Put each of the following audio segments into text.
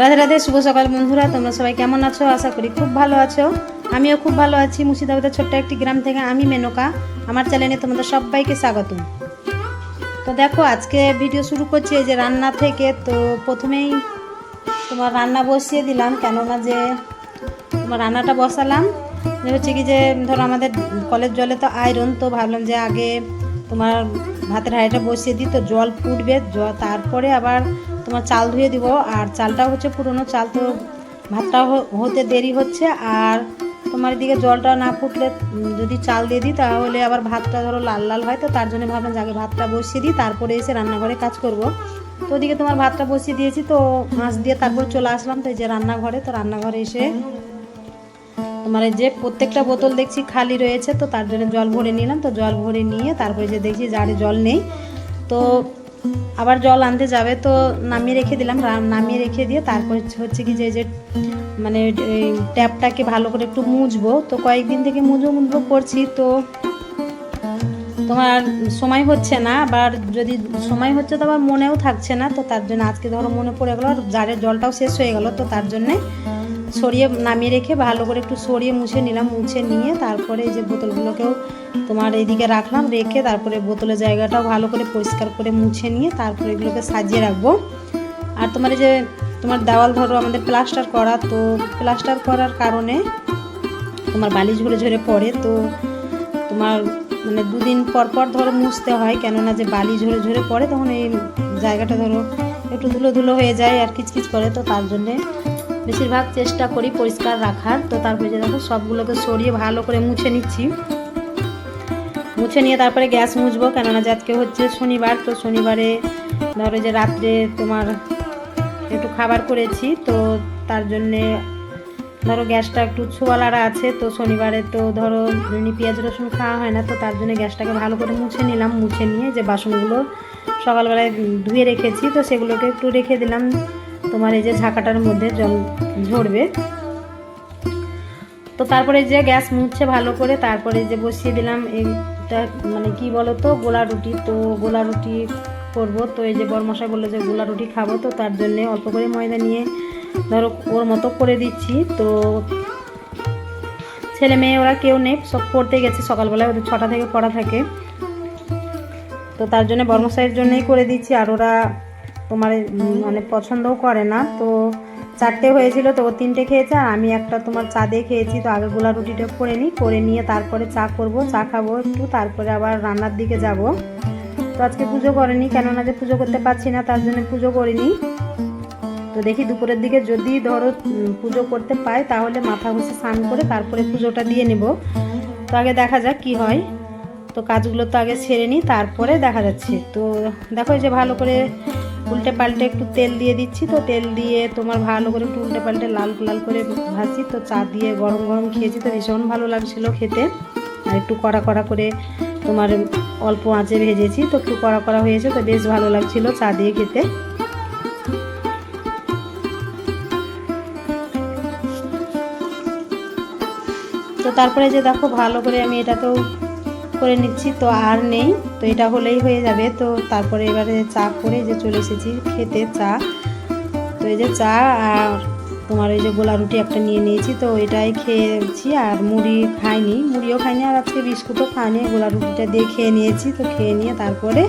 রাধে রাধে, শুভ সকাল বন্ধুরা, তোমরা সবাই কেমন আছো? আশা করি খুব ভালো আছো। আমিও খুব ভালো আছি। মুর্শিদাবাদের ছোট্ট একটি গ্রাম থেকে আমি মেনকা। আমার চ্যানেলে তোমাদের সবাইকে স্বাগত তো দেখো, আজকে ভিডিও শুরু করছি এই যে রান্না থেকে। তো প্রথমেই তোমার রান্না বসিয়ে দিলাম, কেননা যে তোমার রান্নাটা বসালাম। হচ্ছে কি যে, ধরো আমাদের কলের জলে তো আয়রন তো ভাবলাম যে আগে তোমার ভাতের হাঁড়িটা বসিয়ে দিই, তো জল ফুটবে। তারপরে আবার তোমার চাল ধুয়ে দিব। আর চালটা হচ্ছে পুরনো চাল, তো ভাতটা হতে দেরি হচ্ছে। আর তোমার এদিকে জলটা না ফুটলে যদি চাল দিয়ে দিই, তাহলে আবার ভাতটা ধরো লাল লাল হয়, তো তার জন্য ভাবলাম আগে ভাতটা বসিয়ে দিই, তারপরে এসে রান্নাঘরে কাজ করব। তো ওদিকে তোমার ভাতটা বসিয়ে দিয়েছি, তো মাছ দিয়ে তারপর চলে আসলাম, তো এই যে রান্নাঘরে, তো রান্নাঘরে এসে তোমার যে প্রত্যেকটা বোতল দেখছি খালি রয়েছে, তো তার জন্য জল ভরে নিলাম। তো জল ভরে নিয়ে তারপরে যে দেখছি জারে জল নেই, তো আবার জল আনতে যাবে, তো নামিয়ে রেখে দিলাম। নামিয়ে রেখে দিয়ে তারপর হচ্ছে- কি যে যে মানে ট্যাপটাকে ভালো করে একটু মুছবো। তো কয়েকদিন থেকে মুজবো মুজবো করছি, তো তোমার সময় হচ্ছে না। আবার যদি সময় হচ্ছে, তো আবার মনেও থাকছে না। তো তার জন্য আজকে ধরো মনে পড়ে গেলো, আর জারের জলটাও শেষ হয়ে গেল, তো তার জন্যে সরিয়ে নামিয়ে রেখে ভালো করে একটু সরিয়ে মুছে নিলাম, মুছে নিয়ে তারপরে এই যে বোতলগুলোকেও তোমার এইদিকে রাখলাম, রেখে তারপরে বোতলের জায়গাটাও ভালো করে পরিষ্কার করে মুছে নিয়ে তারপরে এগুলোকে সাজিয়ে রাখব। আর তোমার এই যে তোমার দেওয়াল ধরো, আমাদের প্লাস্টার করা, তো প্লাস্টার করার কারণে তোমার বালি ঝরে ঝরে পড়ে, তো তোমার মানে দুদিন পর পর ধরো মুছতে হয়, কেননা যে বালি ঝরে ঝরে পড়ে তখন এই জায়গাটা ধরো একটু ধুলো ধুলো হয়ে যায় আর কিচকিচ করে, তো তার জন্যে বেশিরভাগ চেষ্টা করি পরিষ্কার রাখার। তো তারপরে যে দেখো সবগুলোকে সরিয়ে ভালো করে মুছে নিচ্ছি। মুছে নিয়ে তারপরে গ্যাস মুছবো, কেননা যে আজকে হচ্ছে শনিবার, তো শনিবারে ধরো যে রাত্রে তোমার একটু খাবার করেছি, তো তার জন্যে ধরো গ্যাসটা একটু ছোয়ালারা আছে, তো শনিবারে তো ধরো পেঁয়াজ রসুন খাওয়া হয় না, তো তার জন্য গ্যাসটাকে ভালো করে মুছে নিলাম, মুছে নিয়ে যে বাসনগুলো সকালবেলায় ধুয়ে রেখেছি, তো সেগুলোকে একটু রেখে দিলাম। তোমার এই যে ঝাঁকাটার মধ্যে জল ঝরবে। তো তারপরে যে গ্যাস মুছছে ভালো করে তারপরে যে বসিয়ে দিলাম এইটা মানে কি বলো তো গোলা রুটি। তো গোলা রুটি করব। তো এই যে বরমশাই বলল যে গোলা রুটি খাব, তো তার জন্যে অল্প করে ময়দা নিয়ে ধরো ওর মতো করে দিচ্ছি। তো ছেলে মেয়ে ওরা কেউ নেই, সব পড়তে গেছে, সকালবেলায় ওদের ছটা থেকে পড়া থাকে। তো তার জন্য বর্মশাইয়ের জন্যই করে দিচ্ছি। আর ওরা তোমার মানে পছন্দও করে না। তো চারটে হয়েছিল তো ও তিনটে খেয়েছে আর আমি একটা তোমার চা দিয়ে খেয়েছি। তো আগে গোলা রুটিটা করে নিই করে নিয়ে তারপরে চা করব চা খাব একটু তারপরে আবার রান্নার দিকে যাব। তো আজকে পুজো করেনি কেননা যে পুজো করতে পারছি না তার জন্য পুজো করিনি। তো দেখি দুপুরের দিকে যদি ধরো পুজো করতে পাই তাহলে মাথা ঘষে স্নান করে তারপরে পুজোটা দিয়ে নেব। তো আগে দেখা যাক কি হয়। তো কাজগুলো তো আগে ছেড়ে নিই তারপরে দেখা যাচ্ছে। তো দেখো যে ভালো করে উল্টে পাল্টে একটু তেল দিয়ে দিচ্ছি তো, তেল দিয়ে তোমার ভালো করে একটু উল্টে পাল্টে লাল লাল করে ভাজি তো, চা দিয়ে গরম গরম খেয়েছি তো, ভীষণ ভালো লাগছিল খেতে। আর একটু কড়া কড়া করে তোমার অল্প আঁচে ভেজেছি তো, একটু কড়া কড়া হয়েছে তো, বেশ ভালো লাগছিল চা দিয়ে খেতে। তো তারপরে যে দেখো, ভালো করে আমি এটাকেও করে নিচ্ছি, তো আর নেই। তো এটা হলেই হয়ে যাবে। তো তারপরে এবারে চা করে যে চলে এসেছি খেতে, চা। তো এই যে চা আর তোমার ওই যে গোলা রুটি একটা নিয়ে নিয়েছি, তো এটাই খেয়েছি। আর মুড়ি খাইনি, মুড়িও খাইনি। আর আজকে বিস্কুটও খাইনি। গোলা রুটিটা দিয়ে খেয়ে নিয়েছি, তো খেয়ে নিয়ে তারপরে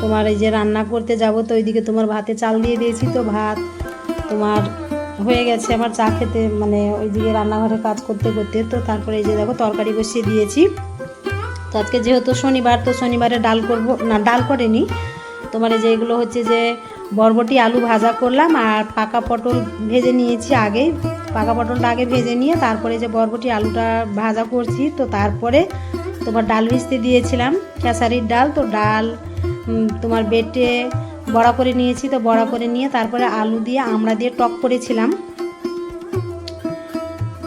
তোমার এই যে রান্না করতে যাব, তো ওইদিকে তোমার ভাতে চাল দিয়ে দিয়েছি, তো ভাত তোমার হয়ে গেছে আমার চা খেতে। মানে ওইদিকে রান্নাঘরে কাজ করতে করতে। তো তারপরে এই যে দেখো তরকারি বসিয়ে দিয়েছি। তো আজকে যেহেতু শনিবার, তো শনিবারে ডাল করব, না, ডাল করেনি। তোমার এই যে এগুলো হচ্ছে যে বরবটি, আলু ভাজা করলাম আর পাকা পটল ভেজে নিয়েছি আগে। পাকা পটলটা আগে ভেজে নিয়ে তারপরে যে বরবটি, আলুটা ভাজা করছি, তো তারপরে তোমার ডাল ভিজতে দিয়েছিলাম। খেসারির ডাল, তো ডাল তোমার বেটে বড়া করে নিয়েছি, তো বড়া করে নিয়ে তারপরে আলু দিয়ে আমড়া দিয়ে টক করেছিলাম।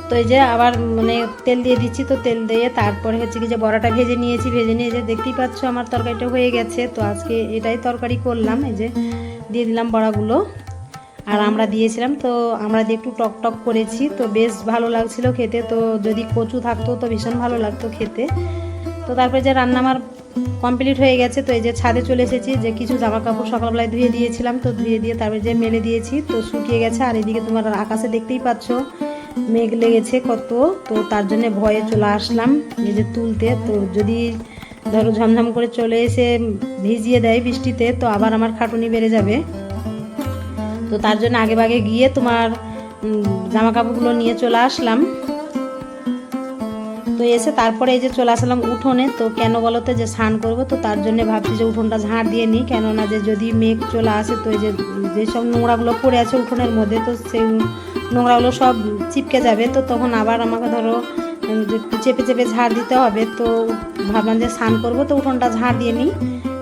তো এই যে আবার মানে তেল দিয়ে দিচ্ছি, তো তেল দিয়ে তারপরে হচ্ছে কি যে বড়াটা ভেজে নিয়েছি, ভেজে নিয়ে যে দেখতেই পাচ্ছ আমার তরকারিটা হয়ে গেছে। তো আজকে এটাই তরকারি করলাম, এই যে দিয়ে দিলাম বড়াগুলো। আর আমরা দিয়েছিলাম, তো আমরা দিয়ে একটু টক টক করেছি, তো বেশ ভালো লাগছিল খেতে। তো যদি কচু থাকতো, তো ভীষণ ভালো লাগতো খেতে। তো তারপরে যে রান্না আমার কমপ্লিট হয়ে গেছে, তো এই যে ছাদে চলে এসেছি, যে কিছু জামা কাপড় সকালবেলায় ধুয়ে দিয়েছিলাম, তো ধুয়ে দিয়ে তারপরে যে মেলে দিয়েছি, তো শুকিয়ে গেছে। আর এদিকে তোমার আকাশে দেখতেই পাচ্ছ মেঘ লেগেছে কত, তো তার জন্য ভয়ে চলে আসলাম নিজে তুলতে। তো যদি ধরো ঝমঝম করে চলে এসে ভিজিয়ে দেয় বৃষ্টিতে, তো আবার আমার খাটুনি বেড়ে যাবে। তো তার জন্য আগে ভাগে গিয়ে তোমার জামা কাপড়গুলো নিয়ে চলে আসলাম। তো এসে তারপরে এই যে চলে আসলাম উঠোনে, তো কেন বলো তো যে স্নান করব, তো তার জন্য ভাবছি যে উঠোনটা ঝাড় দিয়ে নিই। কেননা যে যদি মেঘ চলে আসে, তো এই যে, যেসব নোংরাগুলো পড়ে আছে উঠোনের মধ্যে, তো সেই নোংরাগুলো সব চিপকে যাবে, তো তখন আবার আমাকে ধরো চেপে চেপে ঝাড় দিতে হবে। তো ভাবলাম যে স্নান করব, তো উঠোনটা ঝাড় দিয়ে নিই।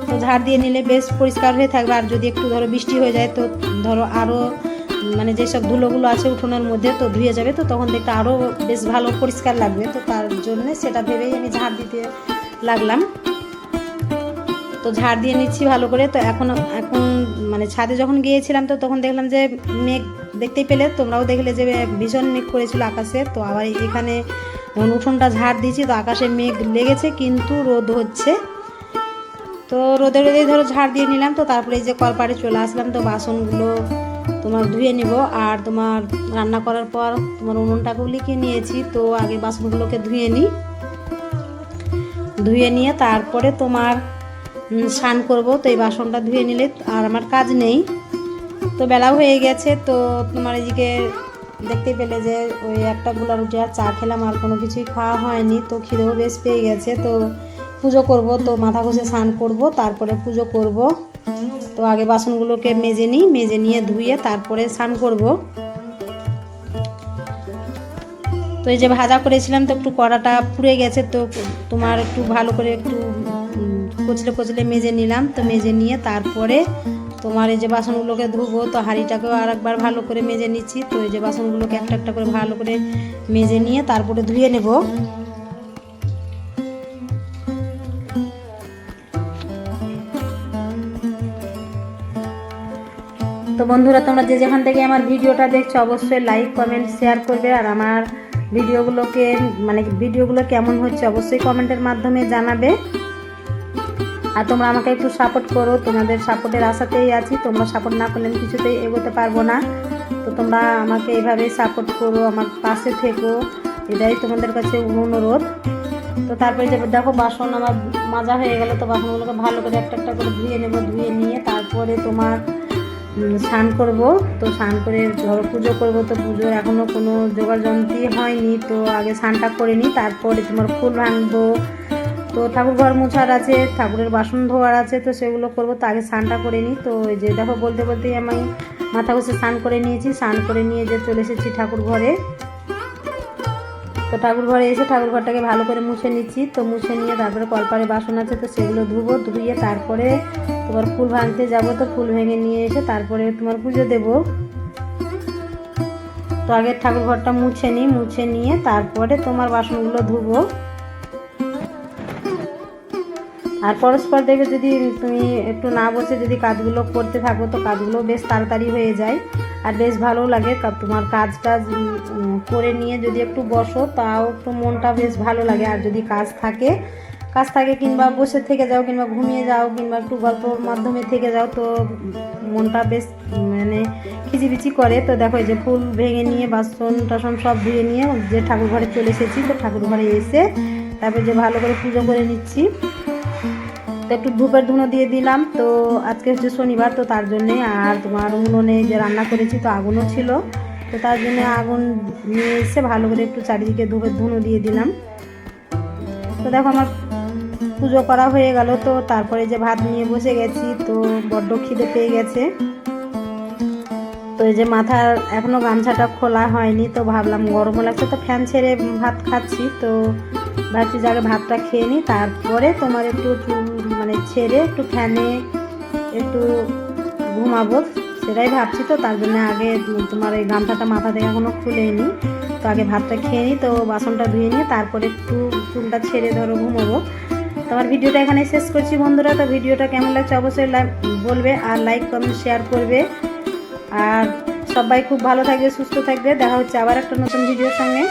তো ঝাড় দিয়ে নিলে বেশ পরিষ্কার হয়ে থাকবে। আর যদি একটু ধরো বৃষ্টি হয়ে যায়, তো ধরো আরও মানে যেসব ধুলোগুলো আছে উঠোনের মধ্যে, তো ধুয়ে যাবে। তো তখন দেখতে আরও বেশ ভালো পরিষ্কার লাগবে। তো তার জন্য সেটা ভেবেই আমি ঝাড় দিতে লাগলাম। তো ঝাড় দিয়ে নিচ্ছি ভালো করে। তো এখন এখন মানে ছাদে যখন গিয়েছিলাম তো তখন দেখলাম যে মেঘ দেখতেই পেলে, তোমরাও দেখলে যে ভীষণ মেঘ করেছিল আকাশে। তো আবার এখানে উঠোনটা ঝাড় দিয়েছি তো আকাশে মেঘ লেগেছে, কিন্তু রোদ হচ্ছে। তো রোদে রোদেই ধরো ঝাড় দিয়ে নিলাম, তো তারপরে এই যে কলপাড়ে চলে আসলাম, তো বাসনগুলো তোমার ধুয়ে নিব। আর তোমার রান্না করার পর তোমার উনুনটাকে লিখে নিয়েছি, তো আগে বাসনগুলোকে ধুয়ে নিই। ধুয়ে নিয়ে তারপরে তোমার স্নান করব, তো এই বাসনটা ধুয়ে নিলে আর আমার কাজ নেই। তো বেলাও হয়ে গেছে, তো তোমার এদিকে দেখতে পেলে যে ওই একটা গোলা রুটি আর চা খেলাম, আর কোনো কিছুই খাওয়া হয়নি, তো খিদেও বেশ পেয়ে গেছে। তো পুজো করব, তো মাথা ঘষে স্নান করব, তারপরে পুজো করব। তো আগে বাসনগুলোকে মেজে নিই, মেজে নিয়ে ধুয়ে তারপরে স্নান করব। তো এই যে ভাজা করেছিলাম, তো একটু কড়াটা পুড়ে গেছে, তো তোমার একটু ভালো করে একটু কচলে কচলে মেজে নিলাম, তো মেজে নিয়ে তারপরে তোমার এই যে বাসনগুলোকে ধুবো, তো হাঁড়িটাকেও আর একবার ভালো করে মেজে নিচ্ছি, তো এই যে বাসনগুলোকে একটা একটা করে ভালো করে মেজে নিয়ে তারপরে ধুয়ে নেব। তো বন্ধুরা, তোমরা যে যেখান থেকে আমার ভিডিওটা দেখছ, অবশ্যই লাইক কমেন্ট শেয়ার করবে, আর আমার ভিডিওগুলোকে মানে ভিডিওগুলো কেমন হচ্ছে, অবশ্যই কমেন্টের মাধ্যমে জানাবে। আর তোমরা আমাকে একটু সাপোর্ট করো। তোমাদের সাপোর্টের আশাতেই আছি। তোমরা সাপোর্ট না করলে আমি কিছুতেই এগোতে পারব না। তো তোমরা আমাকে এইভাবেই সাপোর্ট করো, আমার পাশে থেকো। এটাই তোমাদের কাছে অনুরোধ। তো তারপরে যে দেখো বাসন আমার মাজা হয়ে গেল, তো বাসনগুলোকে ভালো করে একটা একটা করে ধুয়ে নেব, ধুয়ে নিয়ে তারপরে তোমার স্নান করব। তো স্নান করে ধরো পুজো করব, তো পুজোর এখনও কোনো যোগাযন্ত্রী হয়নি। তো আগে স্নানটা করে নিই, তারপরে তোমার ফুল ভাঙবো। তো ঠাকুর ঘর মোছার আছে, ঠাকুরের বাসন ধোয়ার আছে, তো সেগুলো করব। তো আগে স্নানটা করে নিই। তো এই যে দেখো, বলতে বলতেই আমি মাথা ঘষে স্নান করে নিয়েছি। স্নান করে নিয়ে যে চলে এসেছি ঠাকুর ঘরে। তো ঠাকুর ঘরে এসে ঠাকুর ঘরটাকে ভালো করে মুছে নিচ্ছি। তো মুছে নিয়ে তারপরে কলপারে বাসন আছে, তো সেগুলো ধুবো, ধুয়ে তারপরে তোমার ফুল ভাঙতে যাব। তো ফুল ভেঙে নিয়ে এসে তারপরে তোমার পুজো দেব। তো আগে ঠাকুর ঘরটা মুছে নিই, মুছে নিয়ে তারপরে তোমার বাসনগুলো ধুবো। আর পরস্পর দেখে যদি তুমি একটু না বসে যদি কাজগুলো করতে থাকো, তো কাজগুলো বেশ তাড়াতাড়ি হয়ে যায়। আর বেশ ভালোও লাগে তোমার কাজ টাজ করে নিয়ে যদি একটু বসো, তাও একটু মনটা বেশ ভালো লাগে। আর যদি কাজ থাকে কাজ থাকে কিংবা বসে থেকে যাও কিংবা ঘুমিয়ে যাও কিংবা একটু গল্পর মাধ্যমে থেকে যাও, তো মনটা বেশ মানে খিচিবিচি করে। তো দেখো এই যে ফুল ভেঙে নিয়ে, বাসন টাসন সব ধুয়ে নিয়ে, যে ঠাকুর ঘরে চলে এসেছি, তো ঠাকুর ঘরে এসে তারপরে যে ভালো করে পুজো করে নিচ্ছি। তো একটু ধূপের ধুনো দিয়ে দিলাম। তো আজকে হচ্ছে শনিবার, তো তার জন্যে আর তোমার উনুনে যে রান্না করেছি, তো আগুনও ছিল। তো তার জন্য আগুন নিয়ে এসে ভালো করে একটু চারিদিকে ধূপের ধুনো দিয়ে দিলাম। তো দেখো আমার পুজো করা হয়ে গেল, তো তারপরে যে ভাত নিয়ে বসে গেছি, তো বড্ড খিদে পেয়ে গেছে। তো এই যে মাথার এখনও গামছাটা খোলা হয়নি, তো ভাবলাম গরমও লাগছে তো ফ্যান ছেড়ে ভাত খাচ্ছি, তো ভাবছি আগে ভাতটা খেয়ে নিই, তারপরে তোমার একটু মানে ছেড়ে একটু ফ্যানে একটু ঘুমাবো, সেটাই ভাবছি তো, তার জন্য আগে তোমার এই গামছাটা মাথা থেকে এখনও খুলেনি তো আগে ভাতটা খেয়ে নিই, তো বাসনটা ধুয়ে নিয়ে তারপরে একটু চুলটা ছেড়ে ধরো ঘুমাবো। তো আমার ভিডিওটা এখানে শেষ করছি বন্ধুরা, তো ভিডিওটা কেমন লাগছে অবশ্যই বলবে আর লাইক, কমেন্ট, শেয়ার করবে। আর সবাই খুব ভালো থাকবে, সুস্থ থাকবে, দেখা হচ্ছে আবার একটা নতুন ভিডিওর সঙ্গে।